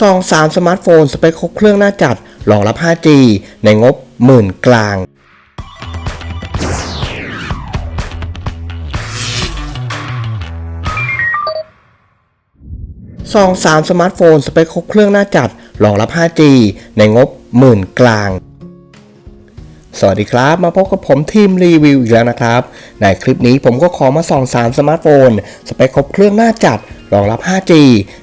ซอง3สมาร์ทโฟนสเปคครบเครื่องหน้าจัดรองรับ 5G ในงบหมื่นกลางซอง3สมาร์ทโฟนสเปคครบเครื่องหน้าจัดรองรับ 5G ในงบหมื่นกลาง สวัสดีครับ มาพบกับผมทีมรีวิวอีกแล้วนะครับ ในคลิปนี้ผมก็ขอมาส่อง3สมาร์ทโฟน สเปคครบเครื่องหน้าจัดรองรับ 5G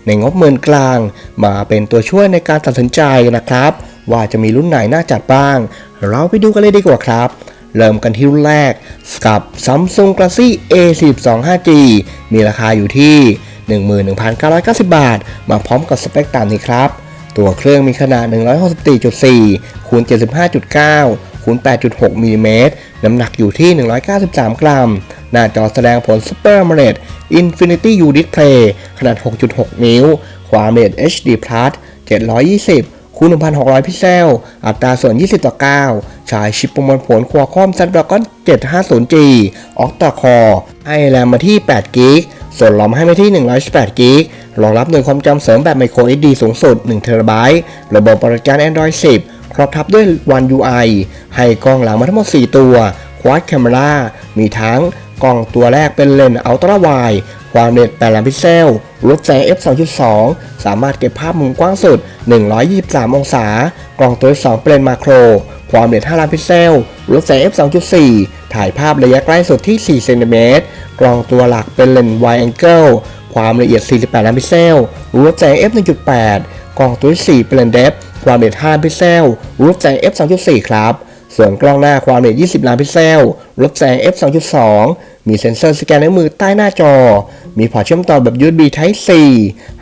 ในงบหมื่นกลาง มาเป็นตัวช่วยในการตัดสินใจนะครับ ว่าจะมีรุ่นไหนน่าจัดบ้าง เราไปดูกันเลยดีกว่าครับ เริ่มกันที่รุ่นแรก กับ Samsung Galaxy A42 5G มีราคาอยู่ที่ 11,990 บาท มาพร้อมกับสเปคตามนี้ครับ ตัวเครื่องมีขนาด 164.4คูณ75.9 คูณ8.6มิลลิเมตรน้ำหนักอยู่ที่ 193 กรัม หน้าจอแสดงผล Super AMOLED Infinity U Display ขนาด 6.6 นิ้ว ความละเอียด HD Plus 720คูณ1,600 พิกเซล อัตราส่วน 20 ต่อ9ใช้ชิปประมวลผล Qualcomm Snapdragon 750G Octa Core ให้แรมมาที่8 g b ส่วนรอมให้มาที่118 g b รองรับหน่วยความจำเสริมแบบ Micro SD สูงสุด1 t b ระบบปฏิบัติการ Android 10 ครอบทับด้วย One UI ให้กล้องหลังมาทั้งหมด 4 ตัว Quad Camera มีทั้งกล้องตัวแรกเป็นเลนส์ Ultra Wide ความละเอียด8ล้านพิกเซลลดแสง f 2.2 สามารถเก็บภาพมุมกว้างสุด 123 องศา กล้องตัวที่2เป็นมาโคร ความละเอียด5ล้านพิกเซลลดแสง f 2.4 ถ่ายภาพระยะใกล้สุดที่ 4 เซนติเมตร กล้องตัวหลักเป็นเลนส์ wide angle ความละเอียด 48 ล้านพิกเซลลดแสง f 1.8 กล้องตัวที่4เป็นเลนส์ depth ความละเอียด5พิกเซลลดแสง f 2.4ครับส่วนกล้องหน้าความละเอียด 20 ล้านพิกเซลลดแสง f 2.2 มีเซ็นเซอร์สแกนนิ้วมือใต้หน้าจอ มีพอร์ตเชื่อมต่อแบบ USB Type C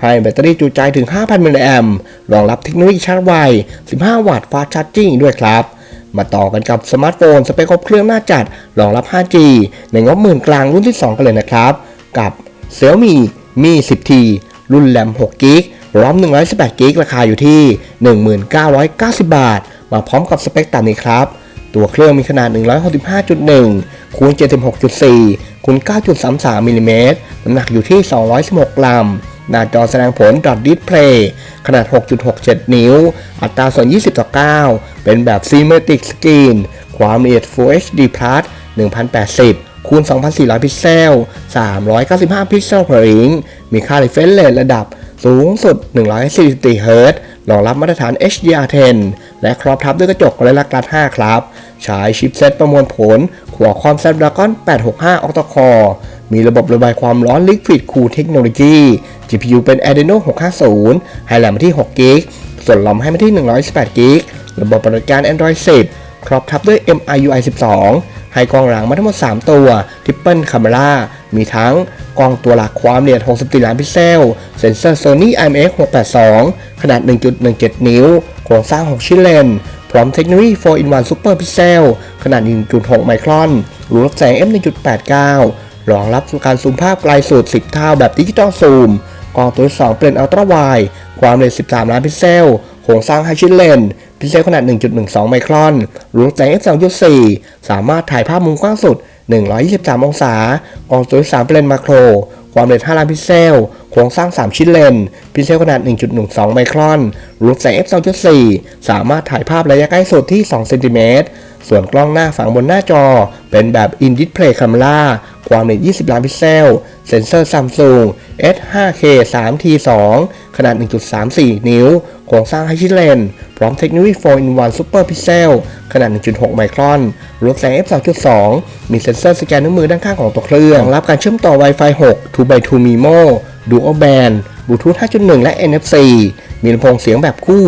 ให้แบตเตอรี่จุใจถึง 5,000 มิลลิแอมป์รองรับเทคโนโลยีชาร์จไว 15 วัตต์ฟาสชาร์จิ่งด้วยครับ มาต่อกันกับสมาร์ทโฟน สเปคครบเครื่องหน้าจัด รองรับ 5G ในงบหมื่นกลางรุ่นที่ 2 กันเลยนะครับ กับ Xiaomi Mi 10T รุ่นแรม6 g b รอม 118 g b ราคาอยู่ที่ 1990 บาท มาพร้อมกับสเปคตามนี้ครับ ตัวเครื่องมีขนาด 165.1คูณ76.4คูณ9.33มิลลิเมตรน้ำหนักอยู่ที่ 216 กรัม หน้าจอแสดงผล Dot Display ขนาด 6.67 นิ้ว อัตราส่วน 20ต่อ9เป็นแบบ Symmetric Screen ความละเอียด Full HD Plus 1080คูณ 2400 พิกเซล 395 พิกเซล per inch มีค่า refresh rate ระดับ สูงสุด 144 Hz รองรับมาตรฐาน HDR10 และครอบทับด้วยกระจกและลักลัด5ครับ ใช้ชิปเซตประมวลผล Qualcomm Snapdragon 865 Octa Core มีระบบระบายความร้อน Liquid Cool Technology GPU เป็น Adreno 650 ให้แรมมาที่ 6 g b ส่วนรอมให้มาที่ 118 g b ระบบปฏิบัติการ Android 10 ครอบทับด้วย MIUI 12 ให้กล้องหลังมาทั้งหมด 3 ตัว Triple Camera มีทั้งกล้องตัวหลักความละเอียด 64 ล้านพิกเซล เซ็นเซอร์ Sony IMX 682 ขนาด 1.17 นิ้ว โครงสร้าง 6 ชิ้นเลน พร้อมเทคโนโลยี 4-in-1 Super Pixel ขนาด 1.6 ไมครอนรูรับแสง f 1.89 รองรับการซูมภาพไกลสุด 10 เท่าแบบดิจิตอลซูม กล้องตัวที่2เป็นอัลตร้าไวความละเอียด 13 ล้านพิกเซล โครงสร้าง5ชิ้นเลนพิเซลขนาด 1.12 ไมครอนรูรับแสง f 2.4 สามารถถ่ายภาพมุมกว้างสุด 123 องศากล้องตัวที่3เป็นเลนส์มาโคร ความละเอียด5ล้านพิกเซล โครงสร้าง 3 ชิ้นเลนพิเซลขนาด 1.12 ไมครอนรูปแสง f 2.4 สามารถถ่ายภาพระยะใกล้สุดที่ 2 เซนติเมตร ส่วนกล้องหน้าฝังบนหน้าจอ เป็นแบบ In Display Camera ความละเอียด 20 ล้านพิกเซล เซ็นเซอร์ Samsung S5K 3T2 ขนาด 1.34 นิ้ว โครงสร้างให้ชิ้นเลน พร้อมเทคโนโลยี 4-in-1 Super Pixel ขนาด 1.6 ไมครอนรูปแสง f 2.2 มีเซ็นเซอร์สแกนนิ้วมือด้านข้างของตัวเครื่องรองรับการเชื่อมต่อ Wi-Fi 6 2x2 MIMO Dual Band Bluetooth 5.1 และ NFC มีลำโพงเสียงแบบคู่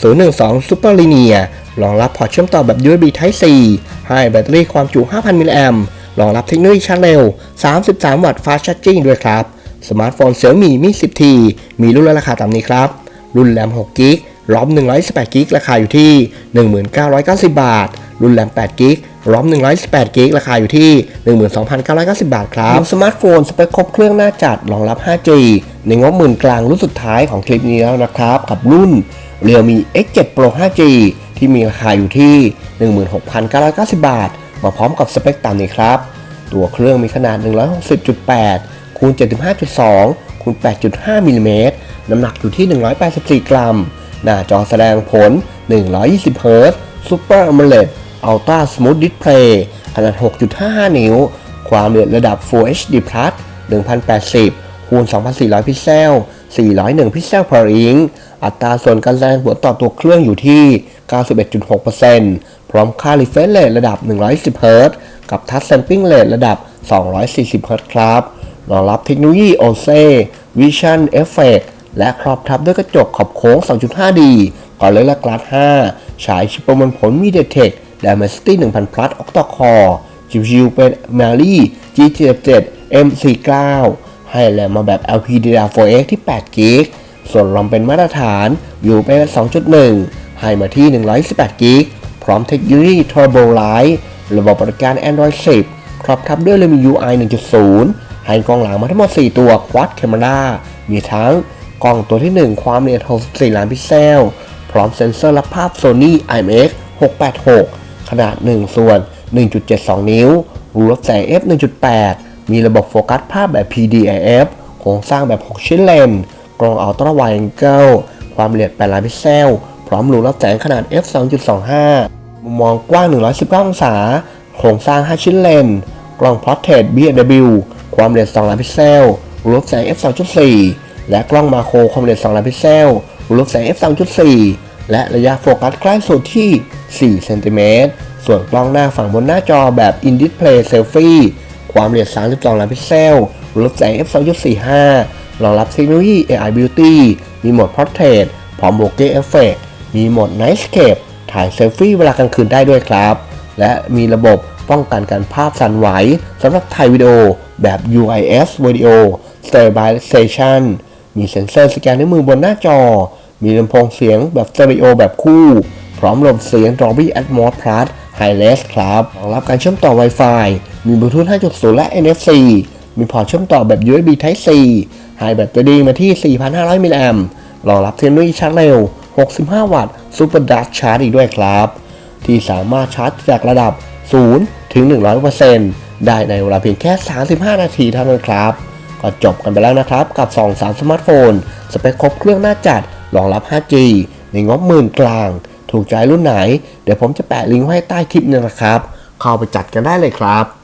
1012 Super Linear รองรับพอร์ตเชื่อมต่อแบบ USB Type C ให้แบตเตอรี่ความจุ 5,000 มิลลิแอมป์ รองรับเทคโนโลยีชาร์จเร็ว 33 วัตต์ Fast Charging ด้วยครับ สมาร์ทโฟน Xiaomi Mi 10T มีรุ่นและราคาตามนี้ครับ รุ่นแรม6 g b รอม118 g b ราคาอยู่ที่ 1990 บาท รุ่นแรม8 g b รอม118 g b ราคาอยู่ที่ 12,990 บาทครับสมาร์ทโฟนสเปคครบเครื่องหน้าจัดรองรับ 5G ในงบหมื่นกลางรุ่นสุดท้ายของคลิปนี้แล้วนะครับ กับรุ่น Realme X7 Pro 5G ที่มีราคาอยู่ที่ 16,990 บาท มาพร้อมกับสเปคตามนี้ครับ ตัวเครื่องมีขนาด 160.8คูณ75.2คูณ8.5มิลลิเมตรน้ำหนักอยู่ที่ 184 กรัม หน้าจอแสดงผล 120 เฮิร์ตซ์ Super AMOLED Ultra Smooth Display ขนาด 6.55 นิ้ว ความละเอียดระดับ Full HD Plus 1080คูณ2400 พิกเซล 401 พิกเซล per inch อัตราส่วนการแสดงผลต่อตัวเครื่องอยู่ที่ 91.6%พร้อมค่า refresh rate ระดับ 110 Hz กับ touch sampling rate ระดับ 240 Hz ครับรองรับเทคโนโลยี OSE Vision Effect และครอบทับด้วยกระจกขอบโค้ง 2.5D ก่อนเลยละกลาส5 ฉายชิปประมวลผล MediaTek Dimensity 1000 Plus Octa Core GPU เป็น Mali G77 M49 ให้แรมมาแบบ LPDDR4X ที่8 g b ส่วนรอมเป็นมาตรฐานอยู่เป็น 2.1 ให้มาที่ 128 g b พร้อมเทคโนโลยี Turbo Light ระบบบริการ Android 10 ครอบทับด้วย Realme UI 1.0 ให้กล้องหลังมาทั้งหมด 4 ตัว Quad Camera มีทั้งกล้องตัวที่ 1 ความละเอียด 64 ล้านพิกเซล พร้อมเซ็นเซอร์รับภาพ Sony IMX 686 ขนาด 1 ส่วน 1.72 นิ้วรูรับแสง f 1.8 มีระบบโฟกัสภาพแบบ PDIF โครงสร้างแบบ 6 ชิ้นเลนส์กล้องอัลตร้าไวแองเกิลความละเอียด8ล้านพิกเซล พร้อมรูรับแสงขนาด f 2.25 มุมมองกว้าง 119 องศา โครงสร้าง 5 ชิ้นเลนส์กล้อง Portrait B&W ความละเอียด2ล้านพิกเซล รูรับแสง f 2.4 และกล้องมาโครความละเอียด2ล้านพิกเซล รูรับแสง f 2.4 และระยะโฟกัสใกล้สุดที่ 4 เซนติเมตร ส่วนกล้องหน้าฝั่งบนหน้าจอแบบ In Display Selfie ความละเอียด 32 ล้านพิกเซลรูรับแสง f 2.45รองรับเทคโนโลยี AI Beauty มีโหมด Portrait พร้อม Bokeh Effect มีโหมด Nightscape ถ่ายเซลฟี่เวลากลางคืนได้ด้วยครับ และมีระบบป้องกันการภาพสั่นไหวสำหรับถ่ายวิดีโอแบบ UIS Video Stabilization มีเซ็นเซอร์สแกนนิ้วมือบนหน้าจอ มีลำโพงเสียงแบบสเตอริโอแบบคู่ พร้อมระบบเสียง Dolby Atmos Plus high res ครับรองรับการเชื่อมต่อ Wi-Fi มีบลูทูธ5.0 และ NFC มีพอร์ตเชื่อมต่อแบบ USB Type C ให้แบตเตอรี่มาที่ 4,500 มิลลิแอมป์รองรับเทคโนโลยีชาร์จเร็ว 65 วัตต์ Super Dart Charge อีกด้วยครับ ที่สามารถชาร์จจากระดับ 0 ถึง 100%ได้ในเวลาเพียงแค่ 35 นาทีเท่านั้นครับ ก็จบกันไปแล้วนะครับ กับ 2 3 สมาร์ทโฟน สเปคครบเครื่องหน้าจัด รองรับ 5G ในงบหมื่นกลาง ถูกใจรุ่นไหน เดี๋ยวผมจะแปะลิงก์ไว้ใต้คลิปนี้นะครับ เข้าไปจัดกันได้เลยครับ